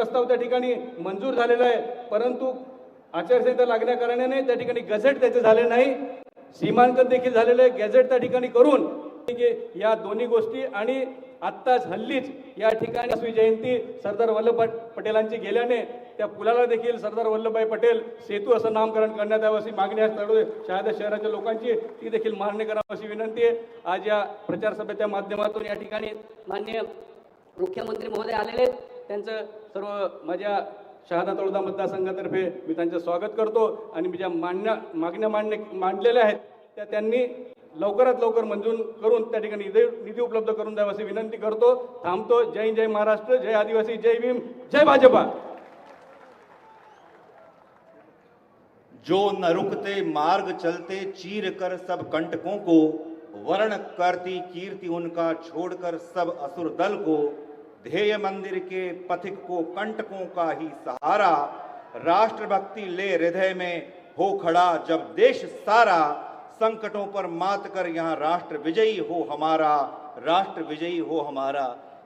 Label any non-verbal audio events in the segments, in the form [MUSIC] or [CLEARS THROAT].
प्रस्ताव त्या ठिकाणी मंजूर झालेला आहे. परंतु आचारसंहिता लागण्याकारणाने त्या ठिकाणी गझेट त्याचे झाले नाही. सीमांकन देखील झालेलं आहे. गॅझेट त्या ठिकाणी करून म्हणजे या दोन्ही गोष्टी आणि आत्ताच हल्लीच या ठिकाणी असवी जयंती सरदार वल्लभभाई पटेलांची गेल्याने त्या पुलाला देखील सरदार वल्लभभाई पटेल सेतू असं नामकरण करण्यात यावं अशी मागणी आहे. सर्व शहादा शहराच्या लोकांची ती देखील मान्य करावं अशी विनंती आहे. आज या प्रचार सभेच्या माध्यमातून या ठिकाणी मान्य मुख्यमंत्री महोदय आलेले आहेत. त्यांचं सर्व माझ्या शहादा तळोदा मतदारसंघातर्फे मी त्यांचं स्वागत करतो आणि मी ज्या मान्य मागण्या मांडणे मांडलेल्या आहेत त्या त्यांनी लवकरात लवकर मंजूर करून त्या ठिकाणी निधी निधी उपलब्ध करून द्यावा अशी विनंती करतो. थांबतो. जय जय महाराष्ट्र जय आदिवासी जय भीम जय भाजपा. जो न रुकते मार्ग चलते चीर कर सब कंटकों को वर्ण करती कीर्ति उनका छोड़कर सब असुर दल को। ध्येय मंदिर के पथिक को, कंटकों का ही सहारा, राष्ट्रभक्ति ले हृदय में हो खड़ा जब देश सारा, संकटों पर मात कर यहाँ राष्ट्र विजयी हो हमारा, राष्ट्र विजयी हो हमारा।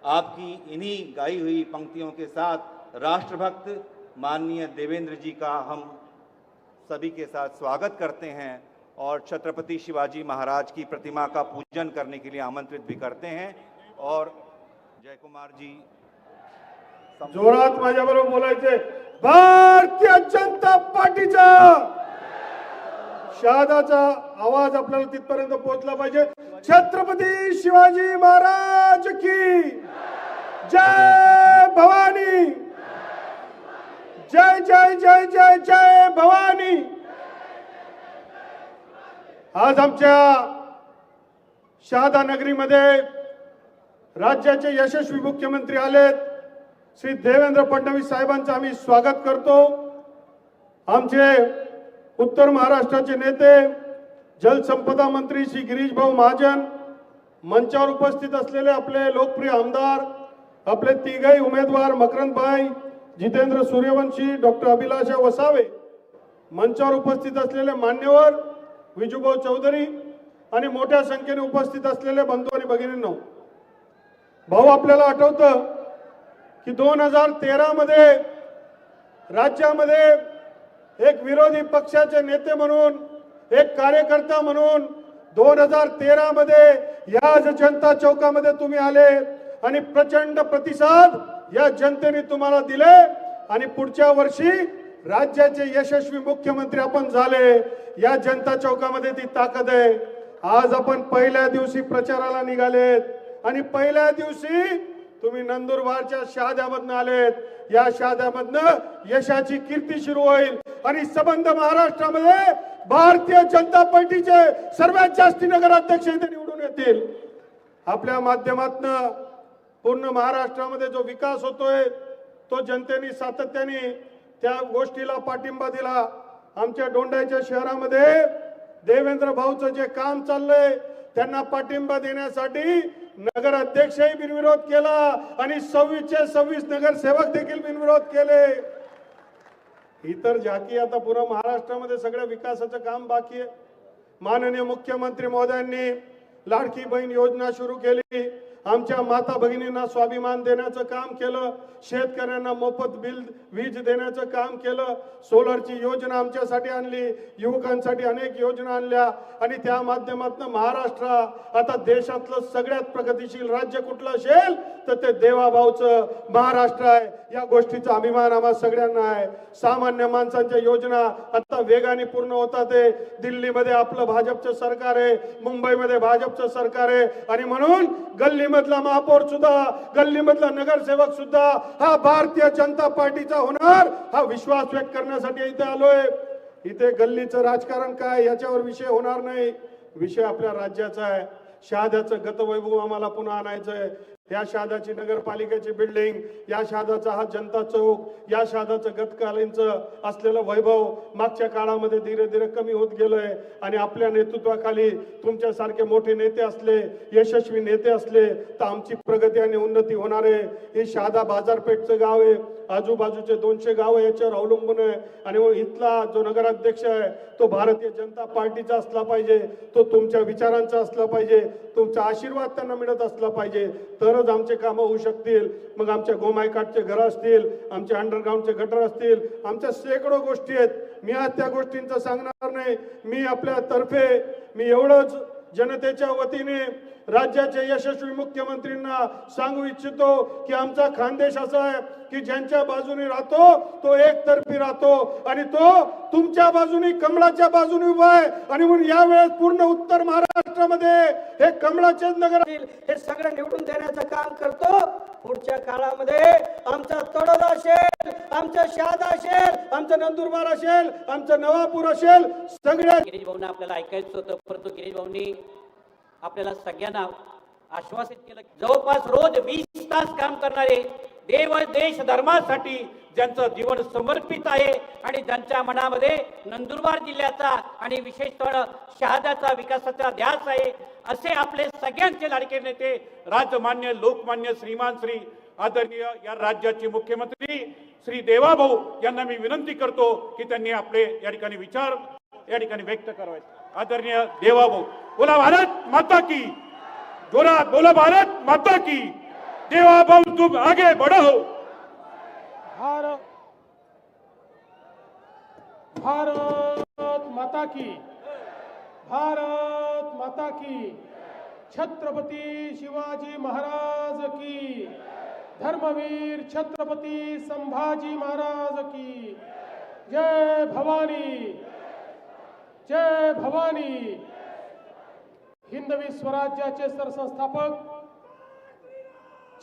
आपकी इन्हीं गाई हुई पंक्तियों के साथ राष्ट्रभक्त माननीय देवेंद्र जी का हम सभी के साथ स्वागत करते हैं और छत्रपति शिवाजी महाराज की प्रतिमा का पूजन करने के लिए आमंत्रित भी करते हैं और जय जी जोरात माझ्याबरोबर बोलायचे. भारतीय जनता पार्टीचा शहादाचा आवाज आपल्याला तिथपर्यंत पोहोचला पाहिजे. छत्रपती शिवाजी महाराज की जय भवानी. जय जय जय जय जय भवानी. आज आमच्या शहादा नगरीमध्ये राज्याचे यशस्वी मुख्यमंत्री आलेत. श्री देवेंद्र फडणवीस साहेबांचं आम्ही स्वागत करतो. आमचे उत्तर महाराष्ट्राचे नेते जलसंपदा मंत्री श्री गिरीश भाऊ महाजन मंचावर उपस्थित असलेले आपले लोकप्रिय आमदार आपले तिघही उमेदवार मकरंदभाई जितेंद्र सूर्यवंशी डॉक्टर अभिलाषा वसावे मंचावर उपस्थित असलेले मान्यवर विजूभाऊ चौधरी आणि मोठ्या संख्येने उपस्थित असलेले बंधू आणि भगिनींनो भाऊ आपल्याला आठवतं की दोन हजार तेरामध्ये राज्यामध्ये एक विरोधी पक्षाचे नेते म्हणून एक कार्यकर्ता म्हणून दोन हजार तेरामध्ये या याच जनता चौकामध्ये तुम्ही आले आणि प्रचंड प्रतिसाद या जनतेने तुम्हाला दिले आणि पुढच्या वर्षी राज्याचे यशस्वी मुख्यमंत्री आपण झाले या जनता चौकामध्ये ती ताकद आहे. आज आपण पहिल्या दिवशी प्रचाराला निघालेत. आणि पहिल्या दिवशी तुम्ही नंदुरबारच्या शहाद्यामधनं आलेत. या शहाद्यामधनं यशाची कीर्ती सुरू होईल. आणि संबंध महाराष्ट्रामध्ये भारतीय जनता पार्टीचे सर्वात जास्ती नगराध्यक्ष इथे निवडून येतील. आपल्या माध्यमातनं पूर्ण महाराष्ट्रामध्ये जो विकास होतोय तो जनतेने सातत्याने त्या गोष्टीला पाठिंबा दिला. आमच्या डोंडाच्या शहरामध्ये देवेंद्र भाऊचं जे काम चाललंय त्यांना पाठिंबा देण्यासाठी नगर अध्यक्षही बिनविरोध केला आणि सव्वीसचे सव्वीस नगरसेवक देखील बिनविरोध केले. इतर झाकी आता पुरा महाराष्ट्रामध्ये सगळ्या विकासाचं काम बाकी आहे. माननीय मुख्यमंत्री महोदयांनी लाडकी बहीण योजना सुरू केली. आमच्या माता भगिनींना स्वाभिमान देण्याचं काम केलं शेतकऱ्यांना मोफत बिल वीज देण्याचं काम केलं सोलरची योजना आमच्यासाठी आणली युवकांसाठी अनेक योजना आणल्या आणि त्या माध्यमातून महाराष्ट्र आता देशातलं सगळ्यात प्रगतीशील राज्य कुठलं असेल तर ते देवाभाऊचं महाराष्ट्र आहे. या गोष्टीचा अभिमान आम्हा सगळ्यांना आहे. सामान्य माणसांच्या योजना आता वेगाने पूर्ण होतात आहे दिल्लीमध्ये आपलं भाजपचं सरकार आहे मुंबईमध्ये भाजपचं सरकार आहे. आणि म्हणून गल्ली गल्लीमधला महापौर सुद्धा गल्लीमधला नगरसेवक सुद्धा हा भारतीय जनता पार्टीचा होणार हा विश्वास व्यक्त करण्यासाठी इथे आलोय. इथे गल्लीचं राजकारण काय याच्यावर विषय होणार नाही. विषय आपल्या राज्याचा आहे. शहाद्याचं गतवैभव आम्हाला पुन्हा आणायचं आहे या शहादाची नगरपालिकेची बिल्डिंग या शहादाचा हा जनता चौक या शहादाचं गतकालीनचं असलेलं वैभव मागच्या काळामध्ये धीरे धीरे कमी होत गेलंय. आणि आपल्या नेतृत्वाखाली तुमच्यासारखे मोठे नेते असले यशस्वी नेते असले तर आमची प्रगती आणि उन्नती होणार आहे. हे शहादा बाजारपेठचं गाव आहे. आजूबाजूचे दोनशे गाव याच्यावर अवलंबून आहे. आणि इथला जो नगराध्यक्ष आहे तो भारतीय जनता पार्टीचा असला पाहिजे तो तुमच्या विचारांचा असला पाहिजे तुमचा आशीर्वाद त्यांना मिळत असला पाहिजे. तर तरच आमचे कामं होऊ शकतील. मग आमच्या गोमायकाटचे घरं असतील आमच्या अंडरग्राऊंडचे गटर असतील आमच्या शेकडो गोष्टी आहेत. मी आज त्या गोष्टींचं सांगणार नाही. मी आपल्या तर्फे मी एवढंच जनतेच्या वतीने राज्याचे यशस्वी मुख्यमंत्रींना सांगू इच्छितो की आमचा खानदेश असा आहे की ज्यांच्या बाजूने राहतो तो एकतर्फी राहतो आणि तो तुमच्या बाजूनी कमळाच्या बाजूने उभा आहे. आणि म्हणून यावेळेस पूर्ण उत्तर महाराष्ट्रामध्ये कमळाचेच नगर हे सगळं निवडून देण्याचं काम करतो. पुढच्या काळामध्ये आमचा तडोदा असेल आमचं शहादा असेल आमचं नंदुरबार असेल आमचं नवापूर असेल सगळ्या गिरीश भाऊंना आपल्याला ऐकायचं होतं परंतु गिरीश भाऊंनी आपल्याला सगळ्यांना आश्वासित केलं जवळपास रोज वीस तास काम करणारे देव देश धर्मासाठी ज्यांचं जीवन समर्पित आहे आणि ज्यांच्या मनामध्ये नंदुरबार जिल्ह्याचा आणि विशेषतः शहाद्याचा विकासाचा ध्यास आहे असे आपले सगळ्यांचे लाडके नेते राजमान्य लोकमान्य श्रीमान श्री आदरणीय या राज्याचे मुख्यमंत्री श्री देवाभाऊ यांना मी विनंती करतो की त्यांनी आपले या ठिकाणी विचार या ठिकाणी व्यक्त करावेत. आदरणीय देवाभाऊ बोला भारत माता की. जोरात बोला भारत माता की. देवाभाऊ तुम आगे बढ़ो। भारत भारत माता की। भारत माता की। छत्रपती शिवाजी महाराज की। धर्मवीर छत्रपती संभाजी महाराज की। जय भवानी। जय भवानी। हिंदवी स्वराज्याचे सरसंस्थापक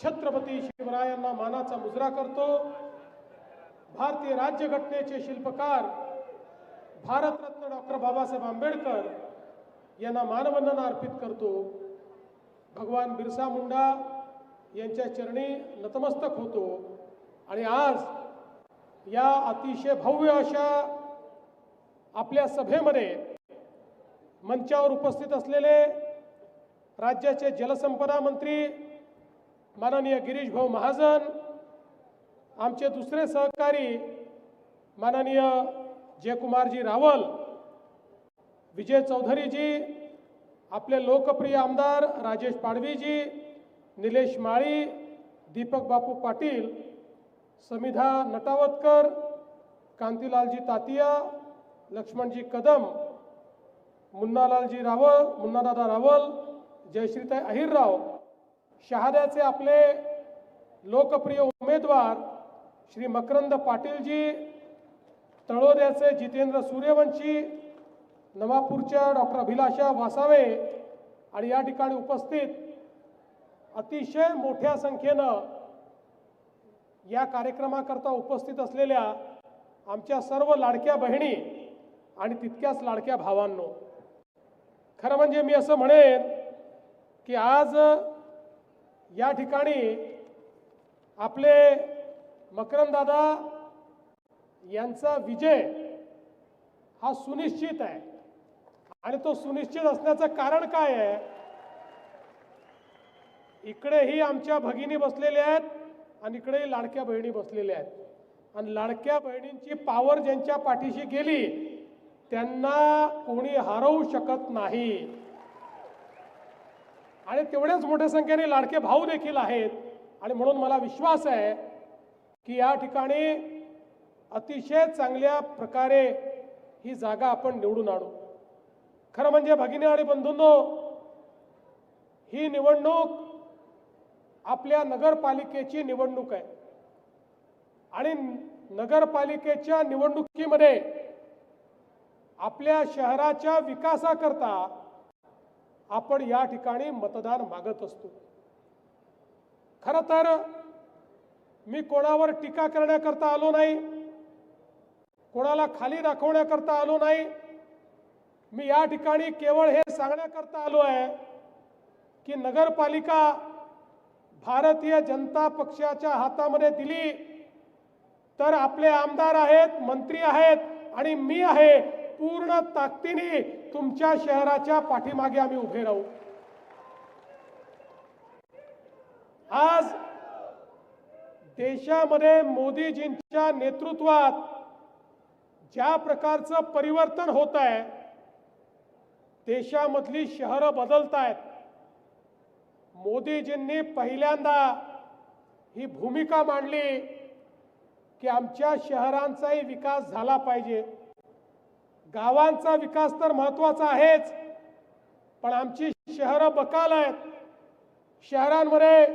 छत्रपती शिवरायांना मानाचा मुजरा करतो. भारतीय राज्यघटनेचे शिल्पकार भारतरत्न डॉक्टर बाबासाहेब आंबेडकर यांना मानवंदना अर्पित करतो. भगवान बिरसा मुंडा यांच्या चरणी नतमस्तक होतो. आणि आज या अतिशय भव्य अशा आपल्या सभेमध्ये मंचावर उपस्थित असलेले राज्याचे जलसंपदा मंत्री माननीय गिरीश भाऊ महाजन आमचे दुसरे सहकारी माननीय जयकुमारजी रावल विजय चौधरीजी आपले लोकप्रिय आमदार राजेश पाडवीजी निलेश माळी दीपक बापू पाटील समिधा नटावतकर कांतीलालजी तातिया लक्ष्मणजी कदम मुन्नालालजी रावल मुन्नादादा रावल जयश्रीताई अहिरराव शहाद्याचे आपले लोकप्रिय उमेदवार श्री मकरंद पाटीलजी तळोद्याचे जितेंद्र सूर्यवंशी नवापूरच्या डॉक्टर अभिलाषा वासावे आणि या ठिकाणी उपस्थित अतिशय मोठ्या संख्येनं या कार्यक्रमाकरता उपस्थित असलेल्या आमच्या सर्व लाडक्या बहिणी आणि तितक्याच लाडक्या भावांनो. खरं म्हणजे मी असं म्हणेन की आज या ठिकाणी आपले मकरंददादा यांचा विजय हा सुनिश्चित आहे. आणि तो सुनिश्चित असण्याचं कारण काय आहे? इकडेही आमच्या भगिनी बसलेल्या आहेत आणि इकडेही लाडक्या बहिणी बसलेल्या आहेत. आणि लाडक्या बहिणींची पावर ज्यांच्या पाठीशी गेली त्यांना कोणी हरवू शकत नाही. आणि तेवढ्याच मोठ्या संख्येने लाडके भाऊ देखील आहेत. आणि म्हणून मला विश्वास आहे की या ठिकाणी अतिशय चांगल्या प्रकारे ही जागा आपण निवडून आणू. खरं म्हणजे भगिनी आणि बंधूंनो ही निवडणूक आपल्या नगरपालिकेची निवडणूक आहे. आणि नगरपालिकेच्या निवडणुकीमध्ये आपल्या शहराच्या विकासाकरता आपण या ठिकाणी मतदान मागत असतो. खरं तर मी कोणावर टीका करण्याकरता आलो नाही कोणाला खाली दाखवण्याकरता आलो नाही. मी या ठिकाणी केवळ हे सांगण्याकरता आलो आहे की नगरपालिका भारतीय जनता पक्षाच्या हातामध्ये दिली तर आपले आमदार आहेत मंत्री आहेत आणि मी आहे. पूर्ण ताकदीने तुमच्या शहराच्या पाठीमागे आम्ही उभे राहू. आज देशामध्ये मोदीजींच्या नेतृत्वात ज्या प्रकारचं परिवर्तन होत आहे देशामधली शहरं बदलत आहेत. मोदीजींनी पहिल्यांदा ही भूमिका मांडली की आमच्या शहरांचाही विकास झाला पाहिजे. गावांचा विकास तर महत्त्वाचा आहेच पण आमची शहरं बकाल आहेत. शहरांमध्ये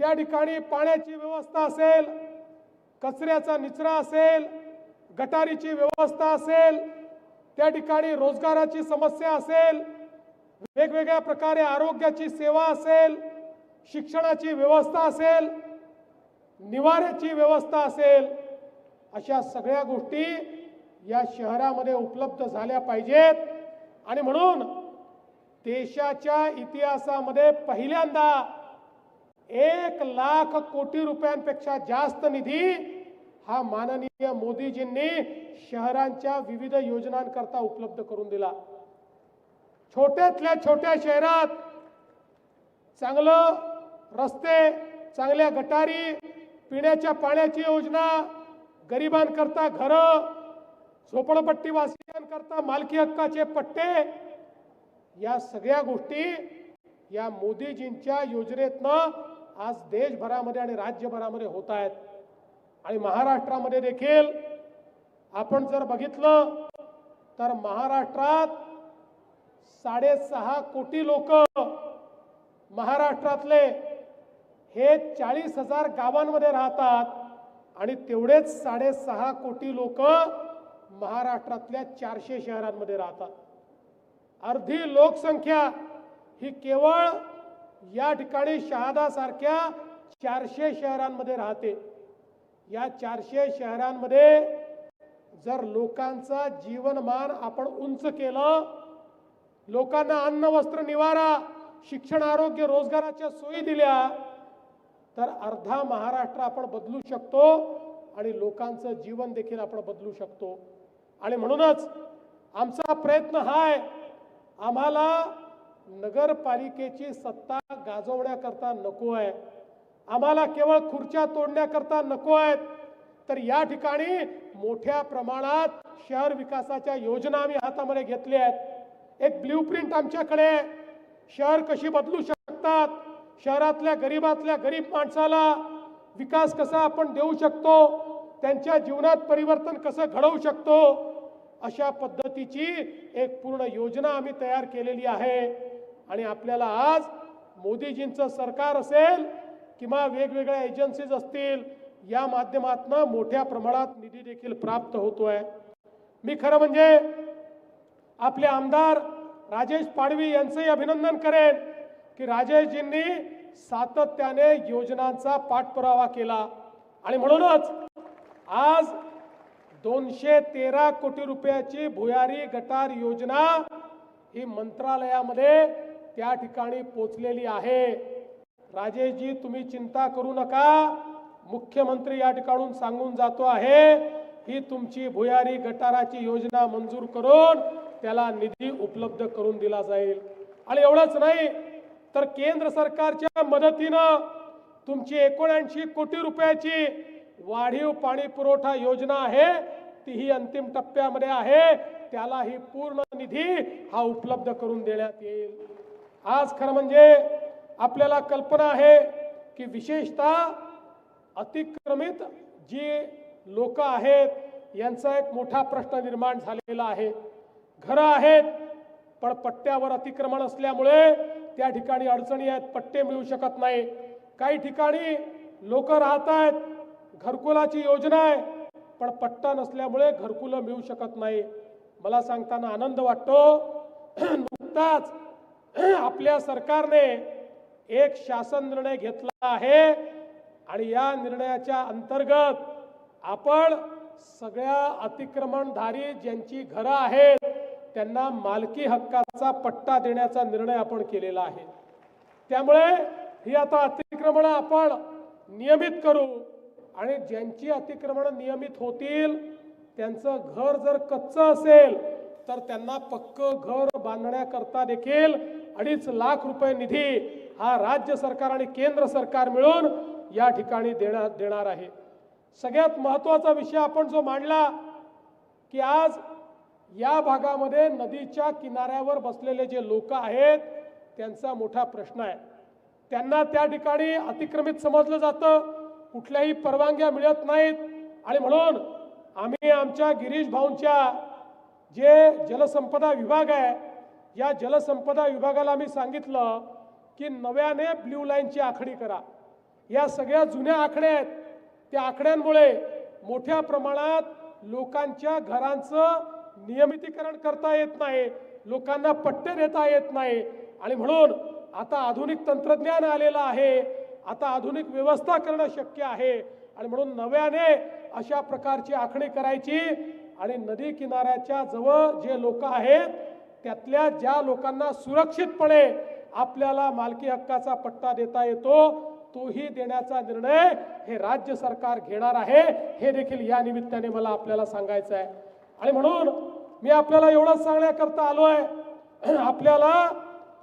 त्या ठिकाणी पाण्याची व्यवस्था असेल कचऱ्याचा निचरा असेल गटारीची व्यवस्था असेल त्या ठिकाणी रोजगाराची समस्या असेल वेगवेगळ्या प्रकारे आरोग्याची सेवा असेल शिक्षणाची व्यवस्था असेल निवाऱ्याची व्यवस्था असेल अशा सगळ्या गोष्टी या शहरामध्ये उपलब्ध झाल्या पाहिजेत. आणि म्हणून देशाच्या इतिहासामध्ये पहिल्यांदा एक लाख कोटी रुपयांपेक्षा जास्त निधी हा माननीय मोदीजींनी शहरांच्या विविध योजनांकरता उपलब्ध करून दिला. छोट्यातल्या छोट्या शहरात चांगलं रस्ते चांगल्या गटारी पिण्याच्या पाण्याची योजना गरिबांकरता घरं झोपडपट्टी वासियांकरता मालकी हक्काचे पट्टे या सगळ्या गोष्टी या मोदीजींच्या योजनेतनं आज देशभरामध्ये आणि राज्यभरामध्ये होत आहेत. आणि महाराष्ट्रामध्ये देखील आपण जर बघितलं तर महाराष्ट्रात साडेसहा कोटी लोक महाराष्ट्रातले हे चाळीस हजार गावांमध्ये राहतात आणि तेवढेच साडेसहा कोटी लोक महाराष्ट्रातल्या चारशे शहरांमध्ये राहतात. अर्धी लोकसंख्या ही केवळ या ठिकाणी शहादासारख्या चारशे शहरांमध्ये राहते. या चारशे शहरांमध्ये जर लोकांचा जीवनमान आपण उंच केलं लोकांना अन्न वस्त्र निवारा शिक्षण आरोग्य रोजगाराच्या सोयी दिल्या तर अर्धा महाराष्ट्र आपण बदलू शकतो आणि लोकांचं जीवन देखील आपण बदलू शकतो. आणि म्हणूनच आमचा प्रयत्न हा आहे आम्हाला नगरपालिकेची सत्ता गाजवण्याकरता नको आहे. आम्हाला केवळ खुर्च्या तोडण्याकरता नको आहेत. तर या ठिकाणी मोठ्या प्रमाणात शहर विकासाच्या योजना आम्ही हातामध्ये घेतल्या आहेत. एक ब्ल्यू प्रिंट आमच्याकडे शहर कशी बदलू शकतात? शहरातल्या गरीबातल्या गरीब माणसाला विकास कसा आपण देऊ शकतो? त्यांच्या जीवनात परिवर्तन कसं घडवू शकतो? अशा पद्धतीची एक पूर्ण योजना आम्ही तयार केलेली आहे. आणि आपल्याला आज मोदीजींचं सरकार असेल किंवा वेगवेगळ्या एजन्सीज असतील या माध्यमातून मोठ्या प्रमाणात निधी देखील प्राप्त होतोय. मी खरं म्हणजे आपले आमदार राजेश पाडवी यांचंही अभिनंदन करेन की राजेशजींनी सातत्याने योजनांचा पाठपुरावा केला. आणि म्हणूनच आज दोनशे तेरा कोटी रुपयाची भुयारी गटार योजना ही मंत्रालयामध्ये त्या ठिकाणी पोचलेली आहे. राजेशजी तुम्ही चिंता करू नका. मुख्यमंत्री या ठिकाणून सांगून जातो आहे ही तुमची भुयारी गटाराची योजना मंजूर करून त्याला निधी उपलब्ध करून दिला जाईल. आणि एवढंच नाही तर केंद्र सरकारच्या मदतीनं तुमची एकोणऐंशी कोटी रुपयाची वाढीव पाणी पुरवठा योजना आहे तीही अंतिम टप्प्यामध्ये आहे. त्यालाही पूर्ण निधी हा उपलब्ध करून देण्यात येईल. आज खरं म्हणजे आपल्याला कल्पना आहे की विशेषतः अतिक्रमित जी लोक आहेत यांचा एक मोठा प्रश्न निर्माण झालेला आहे. घरं आहेत पण पट्ट्यावर अतिक्रमण असल्यामुळे त्या ठिकाणी अडचणी आहेत पट्टे मिळू शकत नाही. काही ठिकाणी लोक राहत आहेत घरकुलाची योजना आहे पण पट्टा नसल्यामुळे घरकुलं मिळू शकत नाही. मला सांगताना आनंद वाटतो. नुकताच आपल्या सरकारने एक शासन निर्णय घेतला आहे आणि या निर्णयाच्या अंतर्गत आपण सगळ्या अतिक्रमणधारी ज्यांची घरं आहेत त्यांना मालकी हक्काचा पट्टा देण्याचा निर्णय आपण केलेला आहे. त्यामुळे ही आता अतिक्रमण आपण नियमित करू. आणि ज्यांची अतिक्रमण नियमित होतील त्यांचं घर जर कच्चं असेल तर त्यांना पक्क घर बांधण्याकरता देखील अडीच लाख रुपये निधी हा राज्य सरकार आणि केंद्र सरकार मिळून या ठिकाणी देणार देणार आहे. सगळ्यात महत्त्वाचा विषय आपण जो मांडला की आज या भागामध्ये नदीच्या किनाऱ्यावर बसलेले जे लोक आहेत त्यांचा मोठा प्रश्न आहे. त्यांना त्या ठिकाणी अतिक्रमित समजलं जातं. कुठल्याही परवानग्या मिळत नाहीत. आणि म्हणून आम्ही आमच्या गिरीश भाऊंच्या जे जलसंपदा विभाग आहे या जलसंपदा विभागाला आम्ही सांगितलं की नव्याने ब्ल्यू लाईनची आखणी करा. या सगळ्या जुन्या आखड्या आहेत. त्या आकड्यांमुळे मोठ्या प्रमाणात लोकांच्या घरांचं नियमितीकरण करता येत नाही लोकांना पट्टे देता येत नाही. आणि म्हणून आता आधुनिक तंत्रज्ञान आलेलं आहे. आता आधुनिक व्यवस्था करणं शक्य आहे. आणि म्हणून नव्याने अशा प्रकारची आखणी करायची. आणि नदी किनाऱ्याच्या जवळ जे लोक आहेत त्यातल्या ज्या लोकांना सुरक्षितपणे आपल्याला मालकी हक्काचा पट्टा देता येतो तोही देण्याचा निर्णय हे राज्य सरकार घेणार आहे. हे देखील या निमित्ताने मला आपल्याला सांगायचं आहे. आणि म्हणून मी आपल्याला एवढंच सांगण्याकरता आलो आहे [CLEARS THROAT] आपल्याला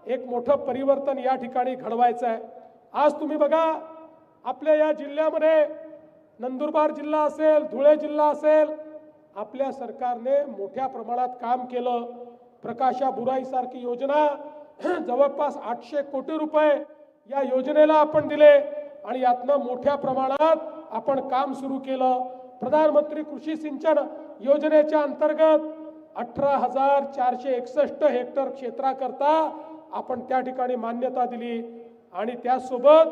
एक मोठं परिवर्तन या ठिकाणी घडवायचं आहे. आज तुम्ही बघा आपल्या या जिल्ह्यामध्ये नंदुरबार जिल्हा असेल धुळे जिल्हा असेल आपल्या सरकारने मोठ्या प्रमाणात काम केलं. प्रकाशा बुराई सारखी योजना [CLEARS THROAT] जवळपास आठशे कोटी रुपये या योजनेला आपण दिले आणि यातनं मोठ्या प्रमाणात आपण काम सुरू केलं. प्रधानमंत्री कृषी सिंचन योजनेच्या अंतर्गत अठरा हजार चारशे एकसष्ट हेक्टर क्षेत्राकरता आपण त्या ठिकाणी मान्यता दिली. आणि त्यासोबत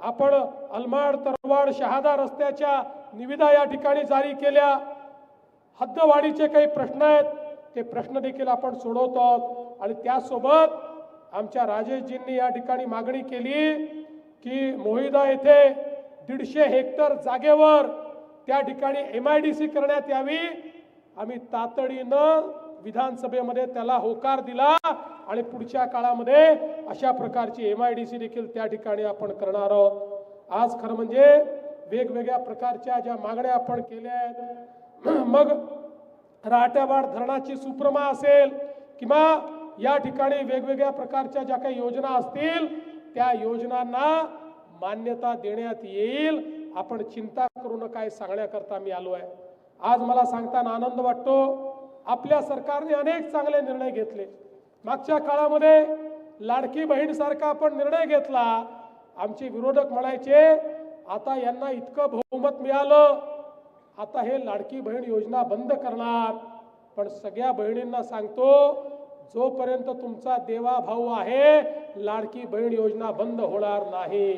आपण अलमाड तरवाड शहादा रस्त्याच्या निविदा या ठिकाणी जारी केल्या. हद्दवाढीचे काही प्रश्न आहेत ते प्रश्न देखील आपण सोडवतो आहोत. आणि त्यासोबत आमच्या राजेशजींनी या ठिकाणी मागणी केली की मोहिदा येथे दीडशे हेक्टर जागेवर त्या ठिकाणी एम आय डी सी करण्यात यावी. आम्ही तातडीनं विधानसभेमध्ये त्याला होकार दिला. आणि पुढच्या काळामध्ये अशा प्रकारची एम आय डी सी देखील त्या ठिकाणी आपण करणार आहोत. आज खरं म्हणजे वेगवेगळ्या प्रकारच्या ज्या मागण्या आपण केल्या आहेत [CLEARS THROAT] मग राहत्यावाड धरणाची सुप्रमा असेल किंवा या ठिकाणी वेगवेगळ्या प्रकारच्या ज्या काही योजना असतील त्या योजनांना मान्यता देण्यात येईल. आपण चिंता करू नका हे सांगण्याकरता मी आलो आहे. आज मला सांगताना आनंद वाटतो. आपल्या सरकारने अनेक चांगले निर्णय घेतले. मागच्या काळामध्ये लाडकी बहीणसारखा आपण निर्णय घेतला. आमचे विरोधक म्हणायचे आता यांना इतकं बहुमत मिळालं आता हे लाडकी बहीण योजना बंद करणार. पण सगळ्या बहिणींना सांगतो जोपर्यंत तुमचा देवा भाऊ आहे लाडकी बहीण योजना बंद होणार नाही.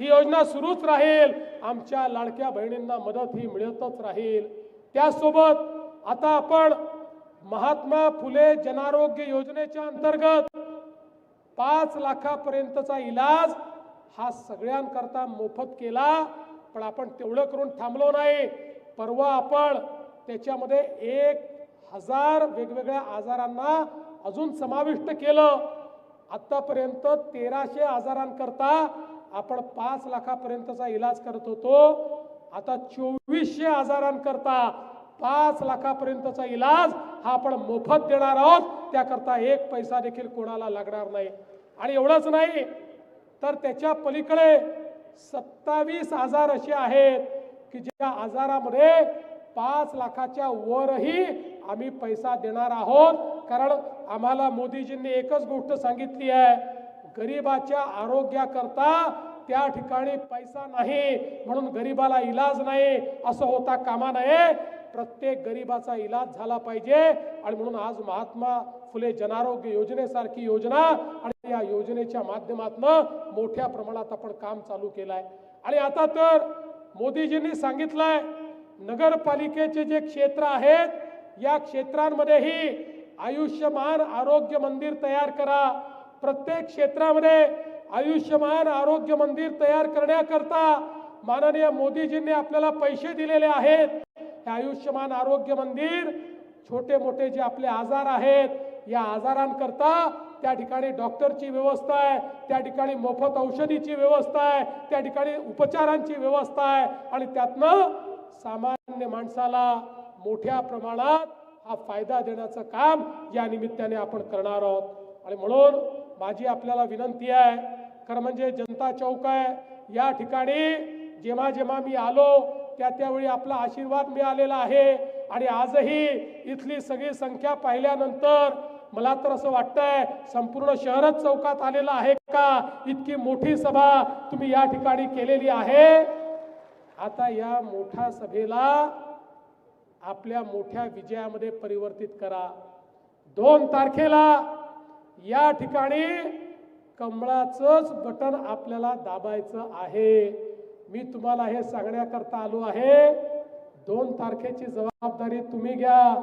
ही योजना सुरूच राहील. आमच्या लाडक्या बहिणींना मदत ही मिळतच राहील. त्यासोबत आता आपण महात्मा फुले जनारोग्य योजनेच्या अंतर्गत पाच लाखापर्यंतचा इलाज हा सगळ्यांकरता मोफत केला पण आपण तेवढं करून थांबलो नाही. परवा आपण त्याच्यामध्ये एक हजार वेगवेगळ्या आजारांना अजून समाविष्ट केलं. आतापर्यंत तेराशे आजारांकरता आपण पाच लाखापर्यंतचा इलाज करत होतो. आता चोवीसशे आजारांकरता पाच लाखापर्यंतचा इलाज हा आपण मोफत देणार आहोत. त्याकरता एक पैसा देखील कोणाला लागणार नाही. आणि एवढंच नाही तर त्याच्या पलीकडे सत्तावीस आजार असे आहेत की ज्या आजारामध्ये पाच लाखाच्या वरही आम्ही पैसा देणार आहोत. कारण आम्हाला मोदीजींनी एकच गोष्ट सांगितली आहे गरिबाच्या आरोग्याकरता त्या ठिकाणी पैसा नाही म्हणून गरिबाला इलाज नाही असं होता कामा नये. प्रत्येक गरिबाचा इलाज झाला पाहिजे. आणि म्हणून आज महात्मा फुले जनारोग्य योजनेसारखी योजना आणि या योजनेच्या माध्यमातून मोठ्या प्रमाणात आपण काम चालू केलंय. आणि आता तर मोदीजींनी सांगितलंय नगरपालिकेचे जे क्षेत्र आहेत या क्षेत्रांमध्येही आयुष्यमान आरोग्य मंदिर तयार करा. प्रत्येक क्षेत्रामध्ये आयुष्यमान आरोग्य मंदिर तयार करण्याकरता माननीय मोदीजींनी आपल्याला पैसे दिलेले आहेत. हे आयुष्यमान आरोग्य मंदिर छोटे मोठे जे आपले आजार आहेत या आजारांकरता त्या ठिकाणी डॉक्टरची व्यवस्था आहे त्या ठिकाणी मोफत औषधीची व्यवस्था आहे त्या ठिकाणी उपचारांची व्यवस्था आहे आणि त्यातनं सामान्य माणसाला मोठ्या प्रमाणात हा फायदा देण्याचं काम या निमित्ताने आपण करणार आहोत. आणि म्हणून माझी आपल्याला विनंती आहे खरं म्हणजे जनता चौक आहे या ठिकाणी जेव्हा जेव्हा मी आलो त्या त्यावेळी आपला आशीर्वाद मिळालेला आहे. आणि आजही इथली सगळी संख्या पाहिल्यानंतर मला तर असं वाटतंय संपूर्ण शहरच चौकात आलेलं आहे का? इतकी मोठी सभा तुम्ही या ठिकाणी केलेली आहे. आता या मोठ्या सभेला आपल्या मोठ्या विजयामध्ये परिवर्तित करा. दोन तारखेला या ठिकाणी कमळाचंच बटन आपल्याला दाबायचं आहे. मी तुम्हाला हे सांगण्याकरता आलो आहे. दोन तारखेची जबाबदारी तुम्ही घ्या.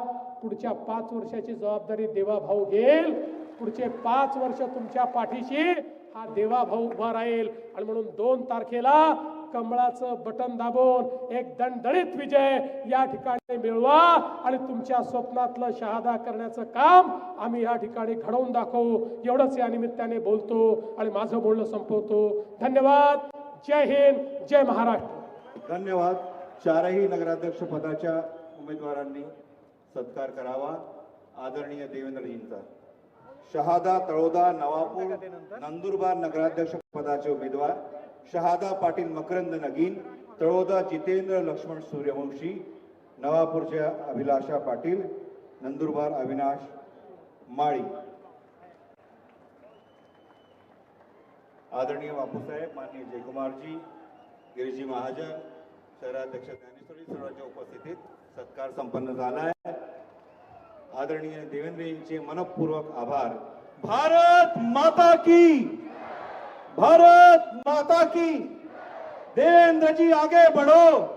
पुढच्या पाच वर्षाची जबाबदारी देवा भाऊ घेईल. पुढचे पाच वर्ष तुमच्या पाठीशी हा देवा भाऊ उभा राहील. आणि म्हणून दोन तारखेला कमळाचं बटन दाबून एक दणदणीत विजय या ठिकाणी मिळवा. आणि तुमच्या स्वप्नातलं शहादा करण्याचं काम आम्ही या ठिकाणी घडवून दाखवू. एवढंच या निमित्ताने बोलतो आणि माझं बोलणं संपवतो. धन्यवाद. जय हिंद जय महाराष्ट्र. धन्यवाद. चारही नगराध्यक्ष पदाच्या उमेदवारांनी सत्कार करावा. आदरणीय देवेंद्रजींचा शहादा तळोदा नवापूर नंदुरबार नगराध्यक्ष पदाचे उमेदवार. शहादा पाटील मकरंद नगीन. तळोदा जितेंद्र लक्ष्मण सूर्यवंशी. नवापूरच्या अभिलाषा पाटील. नंदुरबार अविनाश माळी. आदरणीय बापूसाहेब माननीय जयकुमारजी, गिरीजी महाजन, शहराध्यक्ष ज्ञानेश्वरी सर्वांच्या उपस्थितीत सत्कार संपन्न झाला आहे. आदरणीय देवेंद्रजींचे मनपूर्वक आभार. भारत माता की! भारत माता की! देवेंद्र जी आगे बढ़ो!